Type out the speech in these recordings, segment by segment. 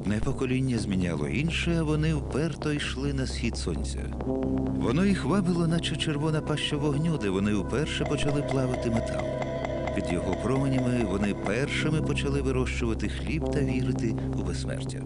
Одне покоління зміняло інше, а вони вперто йшли на схід сонця. Воно їх вабило, наче червона паща вогню, де вони вперше почали плавати метал. Під його променями вони першими почали вирощувати хліб та вірити у безсмертя.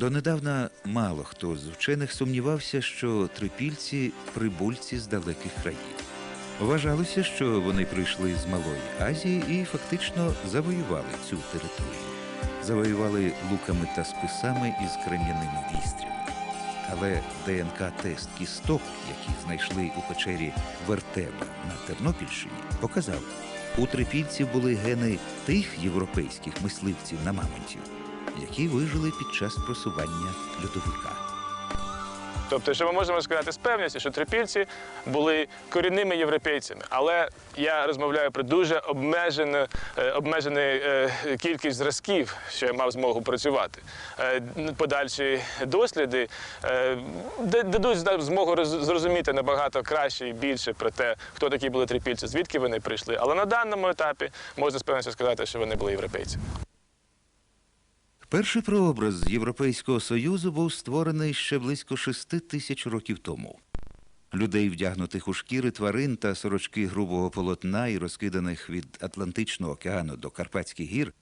Донедавна мало хто з вчених сумнівався, що трипільці прибульці з далеких країв. Вважалося, що вони прийшли з Малої Азії і фактично завоювали цю територію. Завоювали луками та списами із крем'яними вістрями. Але ДНК-тест кісток, які знайшли у печері Вертеба на Тернопільщині, показав, у трипільців були гени тих європейських мисливців на мамонтів, які вижили під час просування льодовика. Тобто, що ми можемо сказати з певністю, що трипільці були корінними європейцями, але я розмовляю про дуже обмежену, е, обмежену е, кількість зразків, що я мав змогу працювати. Е, Подальші досліди дадуть змогу зрозуміти набагато краще і більше про те, хто такі були трипільці, звідки вони прийшли. Але на даному етапі можна з певністю сказати, що вони були європейці. Перший прообраз Європейського Союзу був створений ще близько шести тисяч років тому. Людей, вдягнутих у шкіри тварин та сорочки грубого полотна і розкиданих від Атлантичного океану до Карпатських гір,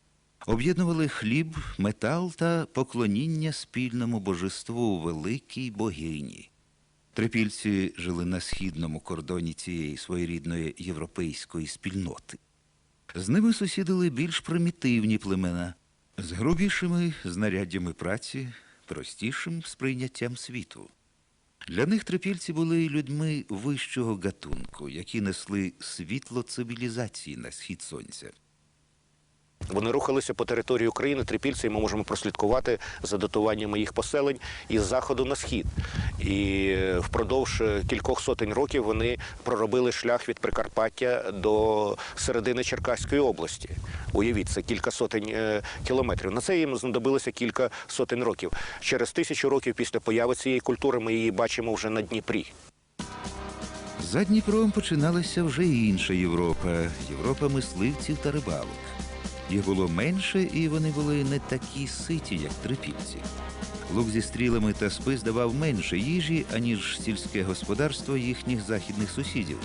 об'єднували хліб, метал та поклоніння спільному божеству великій богині. Трипільці жили на східному кордоні цієї своєрідної європейської спільноти. З ними сусідили більш примітивні племена з грубішими знаряддями праці, простішим сприйняттям світу. Для них трипільці були людьми вищого гатунку, які несли світло цивілізації на схід сонця. Вони рухалися по території України, трипільці, і ми можемо прослідкувати за датуваннями їх поселень із заходу на схід. І впродовж е, кількох сотень років вони проробили шлях від Прикарпаття до середини Черкаської області. Уявіть, це кілька сотень е, кілометрів. На це їм знадобилося кілька сотень років. Через тисячу років після появи цієї культури ми її бачимо вже на Дніпрі. За Дніпром починалася вже інша Європа Європа мисливців та рибалок. Їх було менше, і вони були не такі ситі, як трипільці. Лук зі стрілами та спис давав менше їжі, аніж сільське господарство їхніх західних сусідів,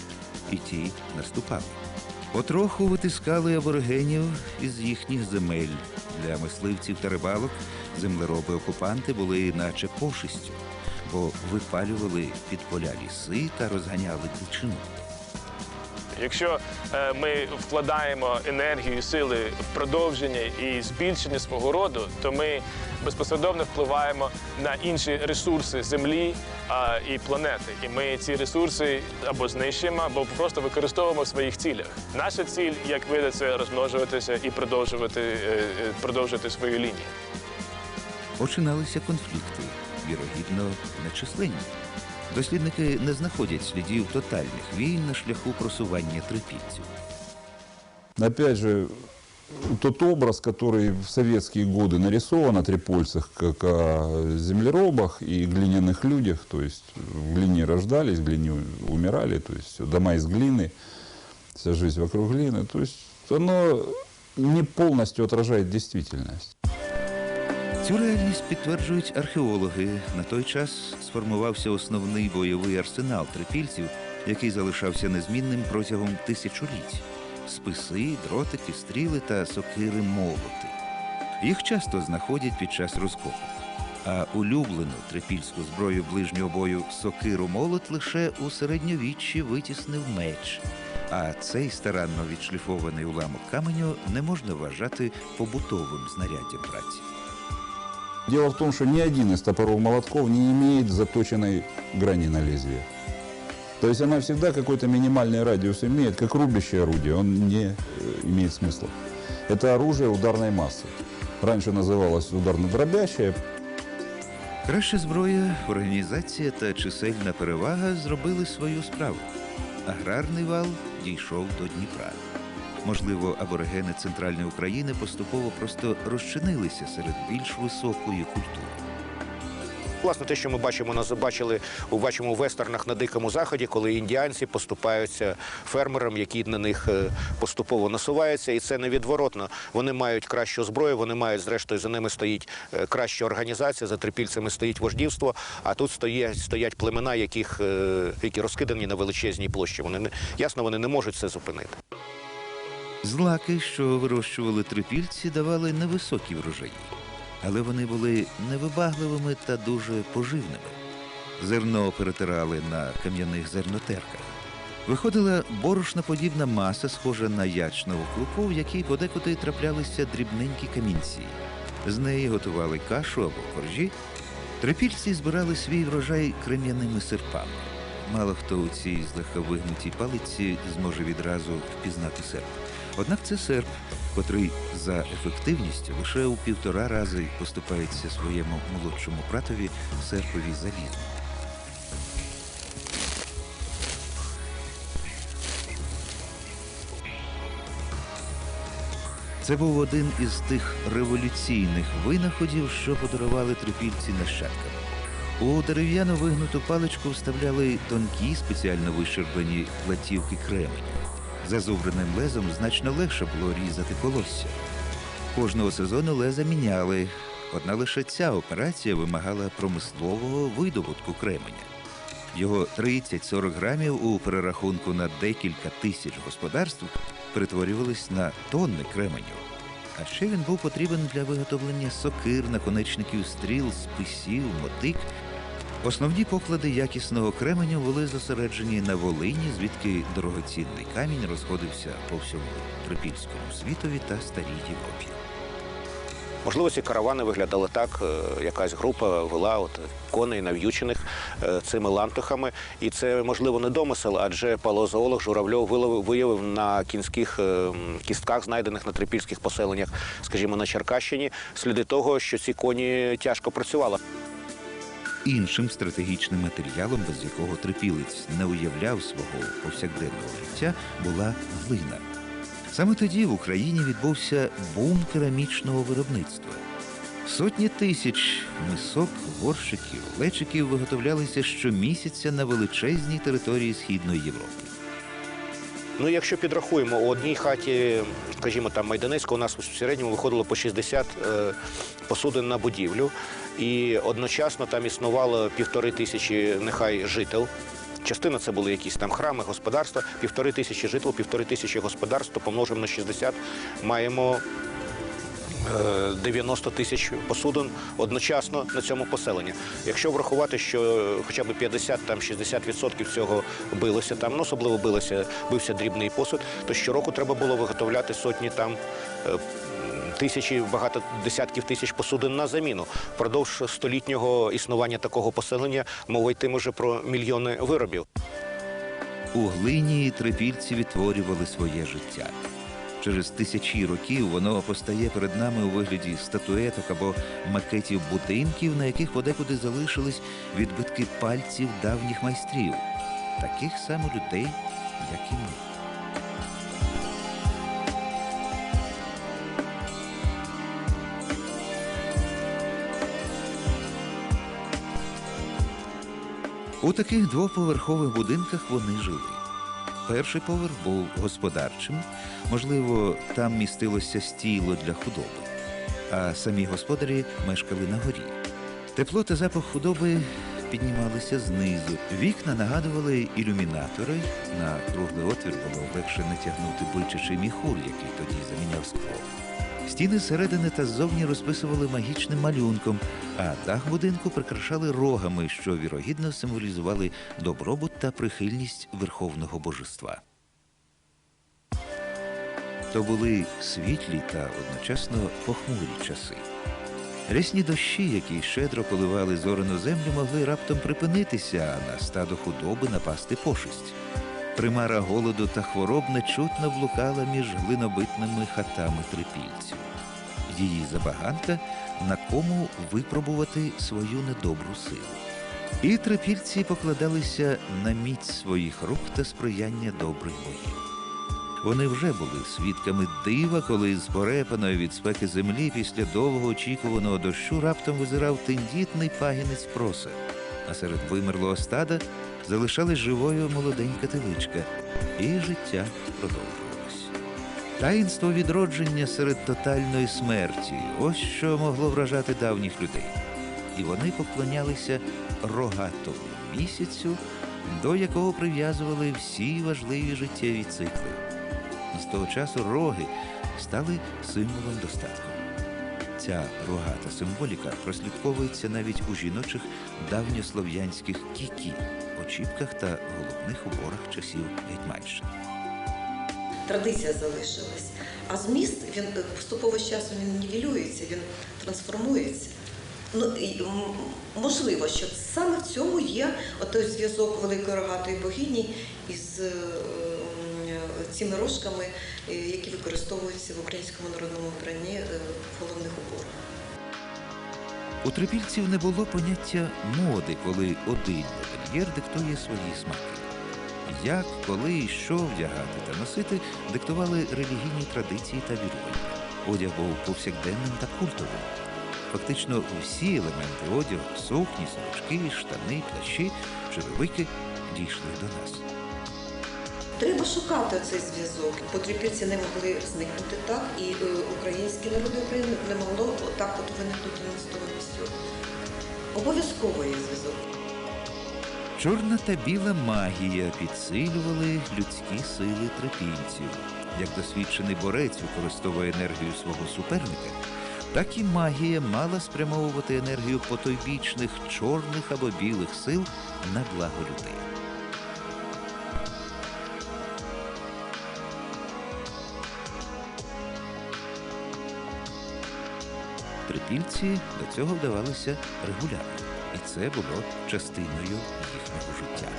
і ті наступали. Потроху витискали аборигенів із їхніх земель. Для мисливців та рибалок землероби-окупанти були наче пошистю, бо випалювали під поля ліси та розганяли дичину. Якщо е, ми вкладаємо енергію сили в продовження і збільшення свого роду, то ми безпосередньо впливаємо на інші ресурси землі і планети. І ми ці ресурси або знищуємо, або просто використовуємо в своїх цілях. Наша ціль, як види, це розмножуватися і продовжувати, е, е, продовжувати свою лінію. Починалися конфлікти, вірогідно, нечисленні. Дослідники не знаходять слідів тотальних війн на шляху просування трипільців. Опять же, тот образ, который в советские годы нарисован о трипольцах, как о землеробах и глиняных людях, то есть в глине рождались, в глине умирали, то есть всё, дома из глины, вся жизнь вокруг глины, то есть оно не полностью отражает действительность. Цю реальність підтверджують археологи. На той час сформувався основний бойовий арсенал трипільців, який залишався незмінним протягом тисячоліть. Списи, дротики, стріли та сокири молоти. Їх часто знаходять під час розкопу. А улюблену трипільську зброю ближнього бою сокиру молот лише у середньовіччі витіснив меч. А цей старанно відшліфований уламок каменю не можна вважати побутовим знаряддям праці. Дело в том, что ни один из топоров молотков не имеет заточенной грани на лезвие. То есть она всегда какой-то минимальный радиус имеет, как рубящее орудие, он не э, имеет смысла. Это оружие ударной массы. Раньше называлось ударно-дробящее, Краща зброя, організація та чисельна перевага зробили свою справу. Аграрний вал дійшов до Дніпра. Можливо, аборигени центральної України поступово просто розчинилися серед більш високої культури. Власне, те, що ми бачимо на бачили, у бачимо у вестернах на дикому заході, коли індіанці поступаються фермерам, які на них е, поступово насуваються, і це невідворотно. Вони мають кращу зброю, вони мають, зрештою, за ними стоїть е, краща організація, за трипільцями стоїть вождівство. А тут стоять, стоять племена, яких е, які розкидані на величезній площі. Вони не ясно, вони не можуть це зупинити. Злаки, що вирощували трипільці, давали невисокі врожаї, але вони були невибагливими та дуже поживними. Зерно перетирали на кам'яних зернотерках. Виходила борошноподібна маса, схожа на ячнову крупу, в якій подекуди траплялися дрібненькі камінці. З неї готували кашу або коржі. Трипільці збирали свій врожай крем'яними серпами. Мало хто у цій злегка вигнутій палиці зможе відразу впізнати серп. Однак це серп, котрий за ефективністю лише у півтора рази поступається своєму молодшому братові серпові залізу. Це був один із тих революційних винаходів, що подарували трипільці нащадкам. У дерев'яну вигнуту паличку вставляли тонкі, спеціально вищерблені платівки кременю. Зазубреним лезом значно легше було різати колосся. Кожного сезону леза міняли, одна лише ця операція вимагала промислового видобутку кременя. Його 30-40 грамів у перерахунку на декілька тисяч господарств перетворювались на тонни кременю. А ще він був потрібен для виготовлення сокир, наконечників стріл, списів, мотик. Основні поклади якісного кременю були зосереджені на Волині, звідки дорогоцінний камінь розходився по всьому трипільському світові та старій Європі. Можливо, ці каравани виглядали так. е, Якась група вела от коней нав'ючених е, цими лантухами. І це можливо не домисел, адже палеозоолог Журавльов виявив на кінських е, кістках, знайдених на трипільських поселеннях, скажімо, на Черкащині, сліди того, що ці коні тяжко працювали. Іншим стратегічним матеріалом, без якого трипілець не уявляв свого повсякденного життя, була глина. Саме тоді в Україні відбувся бум керамічного виробництва. Сотні тисяч мисок, горщиків, лечиків виготовлялися щомісяця на величезній території Східної Європи. Ну, якщо підрахуємо, у одній хаті, скажімо, там Майданецька, у нас у середньому виходило по 60 е, посудин на будівлю, і одночасно там існувало півтори тисячі нехай жител. Частина це були якісь там храми, господарства, півтори тисячі жител, півтори тисячі господарств, помножимо на 60, маємо 90 тисяч посудин одночасно на цьому поселенні. Якщо врахувати, що хоча б 50-60% цього билося там, ну особливо билося, бився дрібний посуд, то щороку треба було виготовляти сотні там. е, Тисячі, багато десятків тисяч посудин на заміну. Впродовж столітнього існування такого поселення мова йтиме вже про мільйони виробів. У глині трипільці відтворювали своє життя. Через тисячі років воно постає перед нами у вигляді статуеток або макетів будинків, на яких подекуди залишились відбитки пальців давніх майстрів, таких само людей, як і ми. У таких двоповерхових будинках вони жили. Перший поверх був господарчим, можливо, там містилося стіло для худоби, а самі господарі мешкали на горі. Тепло та запах худоби піднімалися знизу. Вікна нагадували ілюмінатори. На круглий отвір було легше натягнути бичачий міхур, який тоді заміняв скло. Стіни зсередини та ззовні розписували магічним малюнком, а дах будинку прикрашали рогами, що вірогідно символізували добробут та прихильність верховного божества. То були світлі та одночасно похмурі часи. Рясні дощі, які щедро поливали зорену землю, могли раптом припинитися, а на стадо худоби напасти пошесть. Примара голоду та хвороб нечутно блукала між глинобитними хатами трипільців. Її забаганка на кому випробувати свою недобру силу. І трипільці покладалися на міць своїх рук та сприяння добрих богів. вони вже були свідками дива, коли з порепаної від спеки землі після довго очікуваного дощу раптом визирав тендітний пагінець проса, а серед вимерлого стада залишалась живою молоденька теличка, і життя продовжувалось. Таїнство відродження серед тотальної смерті ось що могло вражати давніх людей. І вони поклонялися рогатому місяцю, до якого прив'язували всі важливі життєві цикли. З того часу роги стали символом достатку. Ця рогата символіка прослідковується навіть у жіночих давньослов'янських кікі, очіпках та головних уборах часів Гетьманщини. традиція залишилась. А зміст він е, поступово з часом він нівелюється, він трансформується. Ну можливо, що саме в цьому є той зв'язок великої рогатої богині із е, цими рожками, е, які використовуються в українському народному вбранні е, в головних уборах. У трипільців не було поняття моди, коли один модельєр диктує свої смаки. Як, коли і що вдягати та носити, диктували релігійні традиції та вірування. Одяг був повсякденним та культовим. Фактично всі елементи одягу сукні, сорочки, штани, плащі, черевики дійшли до нас. Треба шукати цей зв'язок. Потрібці не могли зникнути так, і е, українські народи України не могло так от виникнути на. Обов'язково є зв'язок. Чорна та біла магія підсилювали людські сили трипільців. Як досвідчений борець використовує енергію свого суперника, так і магія мала спрямовувати енергію потойбічних чорних або білих сил на благо людей. Трипільці до цього вдавалися регулярно, і це було частиною їхнього життя.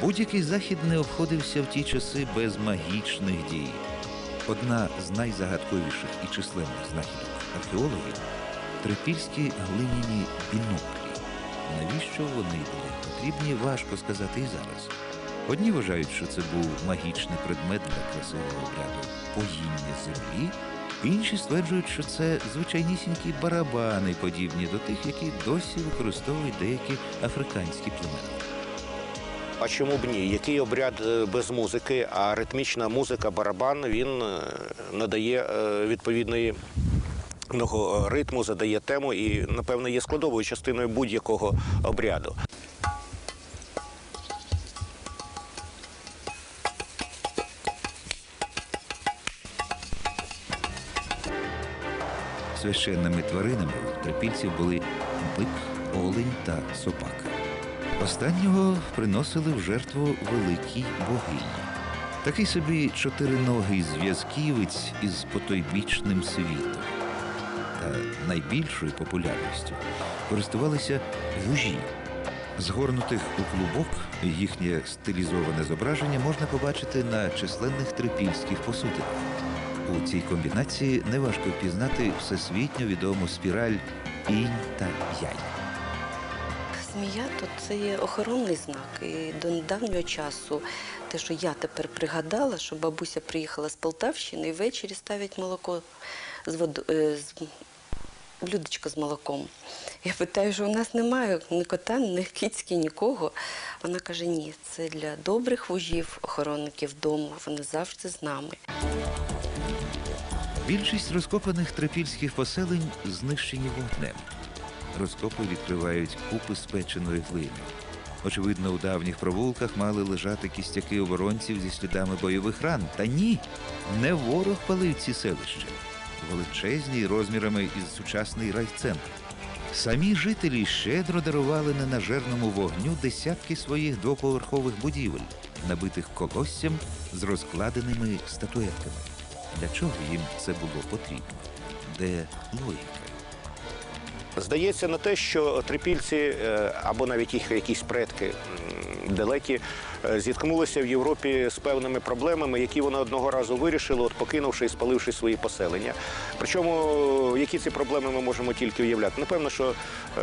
Будь-який захід не обходився в ті часи без магічних дій. Одна з найзагадковіших і численних знахідок археологів трипільські глиняні біноклі. Навіщо вони були потрібні, важко сказати і зараз. Одні вважають, що це був магічний предмет для красивого обряду поїння землі, інші стверджують, що це звичайнісінькі барабани, подібні до тих, які досі використовують деякі африканські племена. А чому б ні? Який обряд е, без музики, а ритмічна музика, барабан він е, надає е, відповідної ритму, задає тему і, напевно, є складовою частиною будь-якого обряду. Священними тваринами у трипільців були бик, олень та собака. Останнього приносили в жертву великій богині. Такий собі чотириногий зв'язківець із потойбічним світом. Та найбільшою популярністю користувалися вужі. Згорнутих у клубок їхнє стилізоване зображення можна побачити на численних трипільських посудинах. У цій комбінації неважко впізнати всесвітньо відому спіраль інь та янь. Змія то це є охоронний знак. І до недавнього часу, те, що я тепер пригадала, що бабуся приїхала з Полтавщини і ввечері ставить молоко з воду, е, з блюдечко з молоком. Я питаю, що у нас немає ні кота, ні кицьки, нікого. Вона каже: ні, це для добрих вужів, охоронників дому. Вони завжди з нами. Більшість розкопаних трипільських поселень знищені вогнем. Розкопи відкривають купи спеченої глини. Очевидно, у давніх провулках мали лежати кістяки оборонців зі слідами бойових ран. Та ні, не ворог палив ці селища. Величезні розмірами із сучасний райцентр. Самі жителі щедро дарували ненажерному вогню десятки своїх двоповерхових будівель, набитих колоссям з розкладеними статуетками. Для чого їм це було потрібно? Де логіка? Здається на те, що трипільці е, або навіть їх якісь предки далекі, е, зіткнулися в Європі з певними проблемами, які вони одного разу вирішили, от покинувши і спаливши свої поселення. Причому які ці проблеми ми можемо тільки уявляти. Напевно, що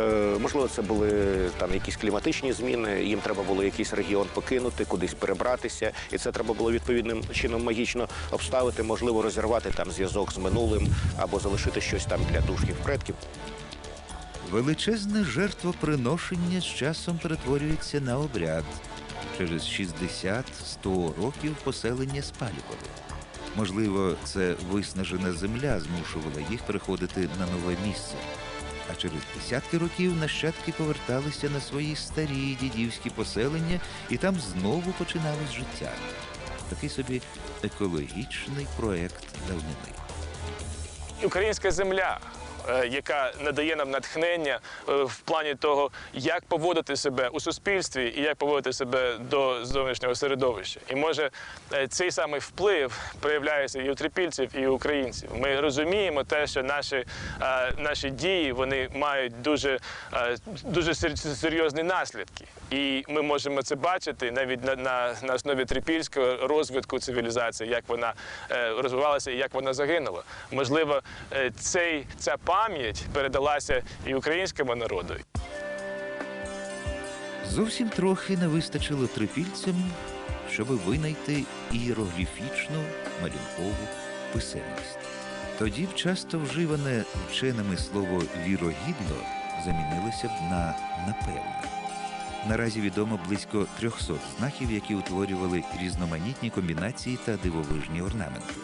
е, можливо це були там якісь кліматичні зміни. Їм треба було якийсь регіон покинути, кудись перебратися, і це треба було відповідним чином магічно обставити, можливо, розірвати там зв'язок з минулим або залишити щось там для душків предків. Величезне жертвоприношення з часом перетворюється на обряд. Через 60-100 років поселення спалювали. Можливо, це виснажена земля змушувала їх переходити на нове місце. А через десятки років нащадки поверталися на свої старі дідівські поселення і там знову починалось життя. Такий собі екологічний проект давнини. Українська земля, яка надає нам натхнення е, в плані того, як поводити себе у суспільстві і як поводити себе до зовнішнього середовища. І може е, цей самий вплив проявляється і у трипільців, і у українців. Ми розуміємо те, що наші, е, наші дії вони мають дуже, е, дуже серйозні наслідки. І ми можемо це бачити навіть на, на, на основі трипільського розвитку цивілізації, як вона е, розвивалася і як вона загинула. Можливо, е, цей, ця пам'ять передалася і українському народу. Зовсім трохи не вистачило трипільцям, щоб винайти ієрогліфічну малюнкову писемність. Тоді б часто вживане вченими слово вірогідно замінилося б на напевне. Наразі відомо близько 300 знаків, які утворювали різноманітні комбінації та дивовижні орнаменти.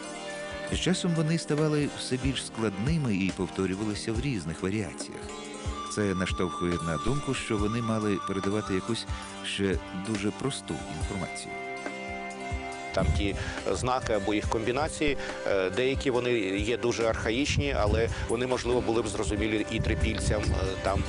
З часом вони ставали все більш складними і повторювалися в різних варіаціях. Це наштовхує на думку, що вони мали передавати якусь ще дуже просту інформацію. Там ті знаки або їх комбінації, е, деякі вони є дуже архаїчні, але вони можливо були б зрозумілі і трипільцям е, там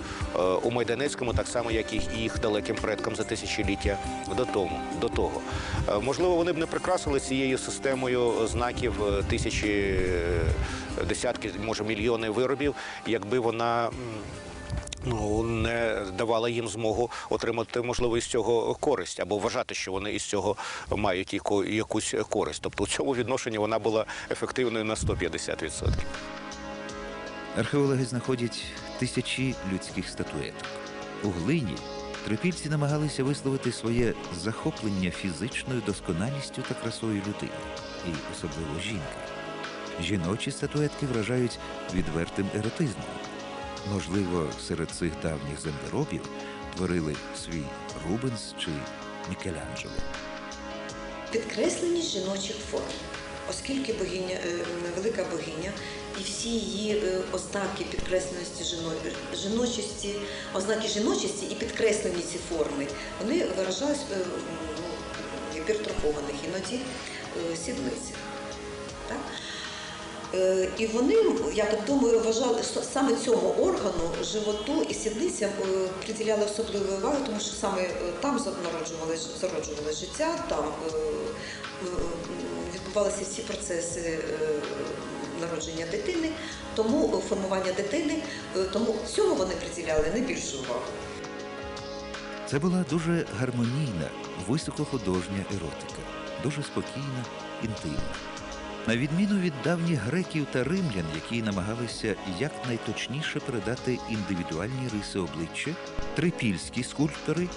у Майданецькому, так само як і їх далеким предкам за тисячоліття до тому до того. Е, Можливо, вони б не прикрасили цією системою знаків е, тисячі, е, десятки, може мільйони виробів, якби вона. Ну, не давала їм змогу отримати можливо із цього користь або вважати, що вони із цього мають яку- якусь користь. Тобто у цьому відношенні вона була ефективною на 150%. Археологи знаходять тисячі людських статуеток. У глині трипільці намагалися висловити своє захоплення фізичною досконалістю та красою людини, і особливо жінки. Жіночі статуетки вражають відвертим еретизмом. Можливо, серед цих давніх землеробів творили свій Рубенс чи Мікеланджело. Підкресленість жіночих форм. Оскільки богиня, е, велика богиня і всі її е, ознаки підкресленості жіно- жіночості, ознаки жіночості і підкреслені ці форми, вони виражались е, ну, гіпертрофованих іноді е, сідницях. І вони, я так думаю, вважали, саме цьому органу, животу і сідницям приділяли особливу увагу, тому що саме там зароджувалось життя, там відбувалися всі процеси народження дитини, тому е, формування дитини, е, тому цьому вони приділяли найбільшу увагу. Це була дуже гармонійна, високохудожня еротика, дуже спокійна, інтимна. На відміну від давніх греків та римлян, які намагалися якнайточніше передати індивідуальні риси обличчя, трипільські скульптори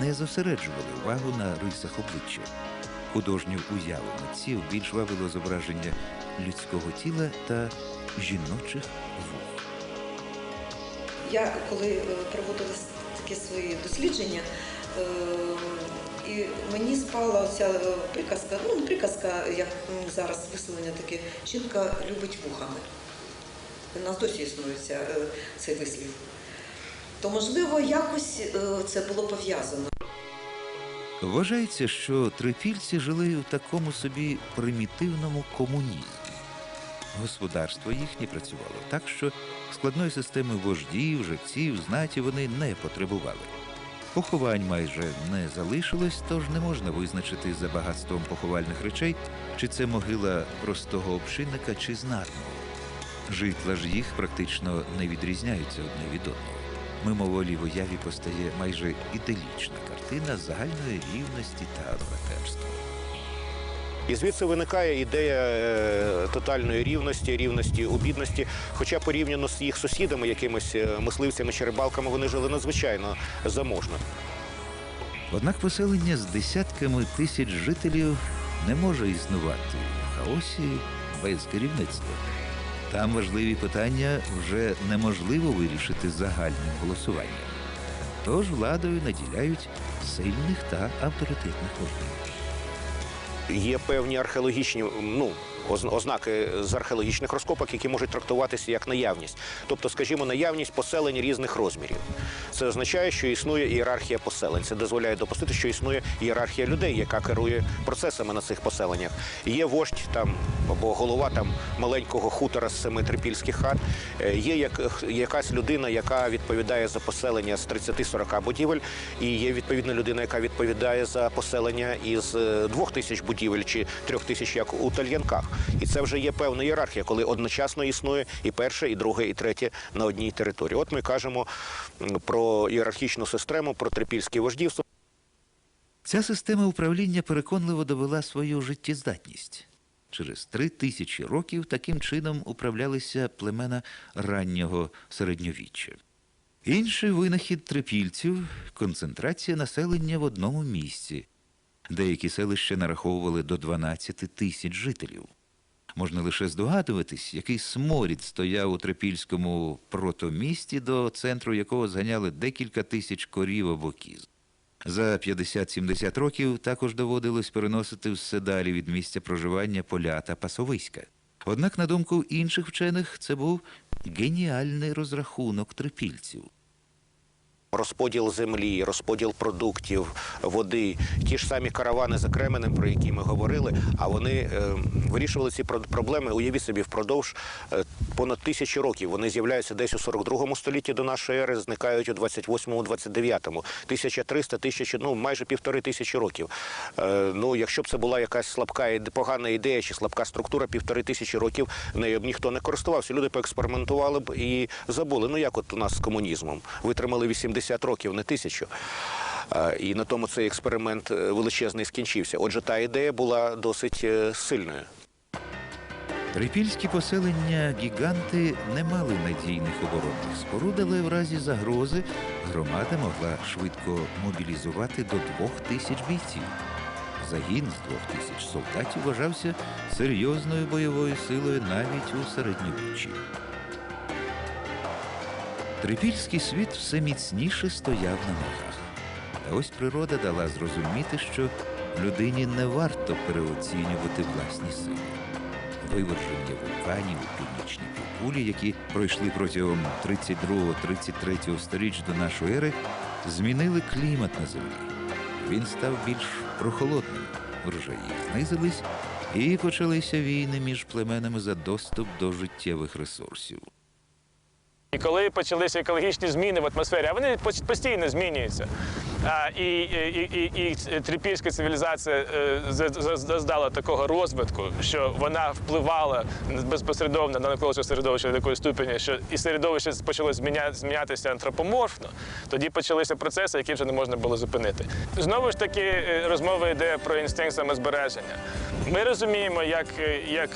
не зосереджували увагу на рисах обличчя. Художню уяву митців більш вабило зображення людського тіла та жіночих вух. Я коли е, проводила такі свої дослідження, е, і мені спала оця е, приказка, ну не приказка, як зараз висловлення таке, жінка любить вухами. У нас досі існує ця, е, цей вислів. То можливо якось це було пов'язано. Вважається, що трипільці жили у такому собі примітивному комунізмі. Господарство їхнє працювало так, що складної системи вождів, жерців, знаті вони не потребували. Поховань майже не залишилось, тож не можна визначити за багатством поховальних речей, чи це могила простого общинника чи знатного. Житла ж їх практично не відрізняються одне від одного. Мимоволі в уяві постає майже іделічна. Частина загальної рівності та братерства. І звідси виникає ідея е, тотальної рівності, рівності у бідності. Хоча порівняно з їх сусідами, якимись е, мисливцями чи рибалками, вони жили надзвичайно заможно. Однак поселення з десятками тисяч жителів не може існувати в хаосі без керівництва. Там важливі питання вже неможливо вирішити загальним голосуванням. Тож владою наділяють сильних та авторитетних воїнів. Є певні археологічні ну, ознаки з археологічних розкопок, які можуть трактуватися як наявність. Тобто, скажімо, наявність поселень різних розмірів. Це означає, що існує ієрархія поселень. Це дозволяє допустити, що існує ієрархія людей, яка керує процесами на цих поселеннях. Є вождь там або голова там маленького хутора з семи трипільських хат. Е, Є як, якась людина, яка відповідає за поселення з 30-40 будівель, і є відповідна людина, яка відповідає за поселення із е, двох тисяч будівель чи трьох тисяч, як у Тальянках. І це вже є певна ієрархія, коли одночасно існує і перше, і друге, і третє на одній території. От ми кажемо про ієрархічну систему, про трипільське вождівство. Ця система управління переконливо довела свою життєздатність. Через три тисячі років таким чином управлялися племена раннього середньовіччя. Інший винахід трипільців концентрація населення в одному місці. Деякі селища нараховували до 12 тисяч жителів. Можна лише здогадуватись, який сморід стояв у трипільському протомісті, до центру якого зганяли декілька тисяч корів або кіз. За 50-70 років також доводилось переносити все далі від місця проживання поля та пасовиська. Однак, на думку інших вчених, це був геніальний розрахунок трипільців. Розподіл землі, розподіл продуктів, води, ті ж самі каравани за Кременем, про які ми говорили, а вони е, вирішували ці проблеми, уявіть собі, впродовж е, понад тисячі років. Вони з'являються десь у 42 столітті до нашої ери, зникають у 28-му, 29-му. 1300, 1000, ну майже півтори тисячі років. Е, ну, якщо б це була якась слабка погана ідея чи слабка структура, півтори тисячі років нею б ніхто не користувався. Люди поекспериментували б і забули. Ну як от у нас з комунізмом витримали 80 років, не тисячу. І на тому цей експеримент е, величезний скінчився. Отже, та ідея була досить е, сильною. Трипільські поселення гіганти не мали надійних оборонних споруд, але в разі загрози громада могла швидко мобілізувати до двох тисяч бійців. Загін з двох тисяч солдатів вважався серйозною бойовою силою навіть у середньовіччі. Трипільський світ все міцніше стояв на ногах. Та ось природа дала зрозуміти, що людині не варто переоцінювати власні сили виверження вулканів у північній півкулі, які пройшли протягом 32-33 сторіч до нашої ери, змінили клімат на землі. Він став більш прохолодним, врожаї знизились, і почалися війни між племенами за доступ до життєвих ресурсів. І коли почалися екологічні зміни в атмосфері, а вони пос- постійно змінюються. І, і, і, і трипільська цивілізація е, за- за- зазнала такого розвитку, що вона впливала безпосередньо на навколишнє середовище до такої ступені, що і середовище почало змінятися антропоморфно. Тоді почалися процеси, які вже не можна було зупинити. Знову ж таки, е, розмова йде про інстинкт самозбереження. Ми розуміємо, як, е, як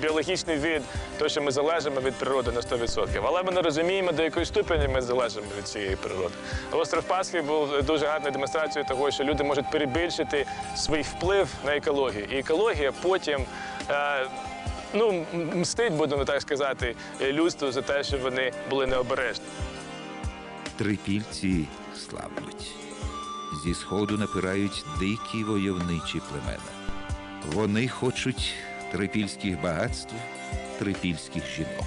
біологічний від, то, що ми залежимо від природи на 100%, але ми не розуміємо, до якої ступені ми залежимо від цієї природи. Остров Пасхи був дуже гарною демонстрацією того, що люди можуть перебільшити свій вплив на екологію. І екологія потім. Е, Ну, мстить, будемо так сказати, людству за те, що вони були необережні. Трипільці слабнуть. Зі сходу напирають дикі войовничі племена. Вони хочуть трипільських багатств, трипільських жінок.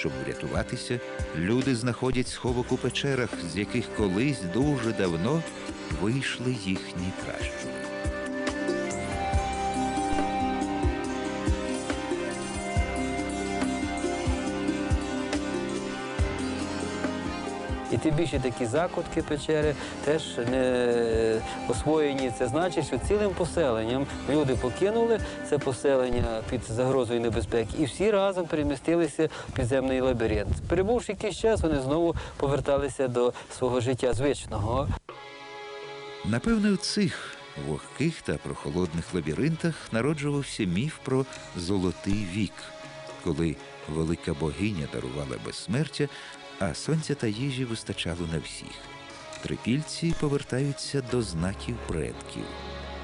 Щоб врятуватися, люди знаходять сховок у печерах, з яких колись дуже давно вийшли їхні пращури. Тим більше такі закутки печери теж не освоєні. Це значить, що цілим поселенням люди покинули це поселення під загрозою небезпеки, і всі разом перемістилися в підземний лабіринт. Перебувши якийсь час, вони знову поверталися до свого життя звичного. Напевне, у цих вогких та прохолодних лабіринтах народжувався міф про золотий вік, коли велика богиня дарувала безсмертя, а сонця та їжі вистачало на всіх. Трипільці повертаються до знаків предків.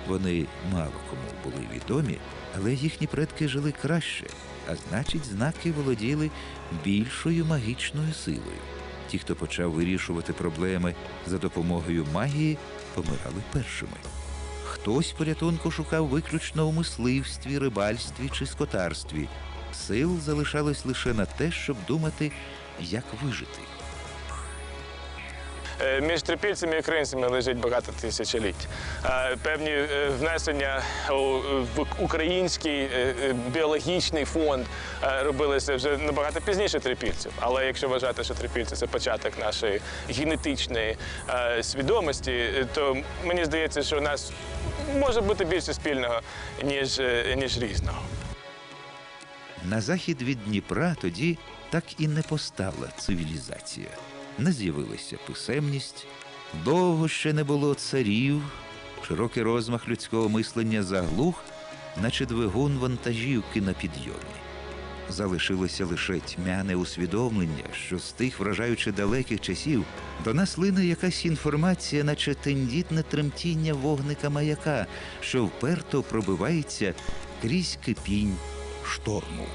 Вони мало кому були відомі, але їхні предки жили краще, а значить, знаки володіли більшою магічною силою. Ті, хто почав вирішувати проблеми за допомогою магії, помирали першими. Хтось порятунку шукав виключно у мисливстві, рибальстві чи скотарстві. Сил залишалось лише на те, щоб думати, як вижити. Е, Між трипільцями і українцями лежить багато тисячоліть. Е, Певні е, внесення в український біологічний фонд робилися вже набагато пізніше трипільців. Але якщо вважати, що трипільці це початок нашої генетичної свідомості, то мені здається, що у нас може бути більше спільного, ніж, ніж різного. На захід від Дніпра тоді так і не постала цивілізація. Не з'явилася писемність, довго ще не було царів, широкий розмах людського мислення заглух, наче двигун вантажівки на підйомі. Залишилося лише тьмяне усвідомлення, що з тих вражаючи далеких часів до нас лине якась інформація, наче тендітне тремтіння вогника маяка, що вперто пробивається крізь кипінь шторму.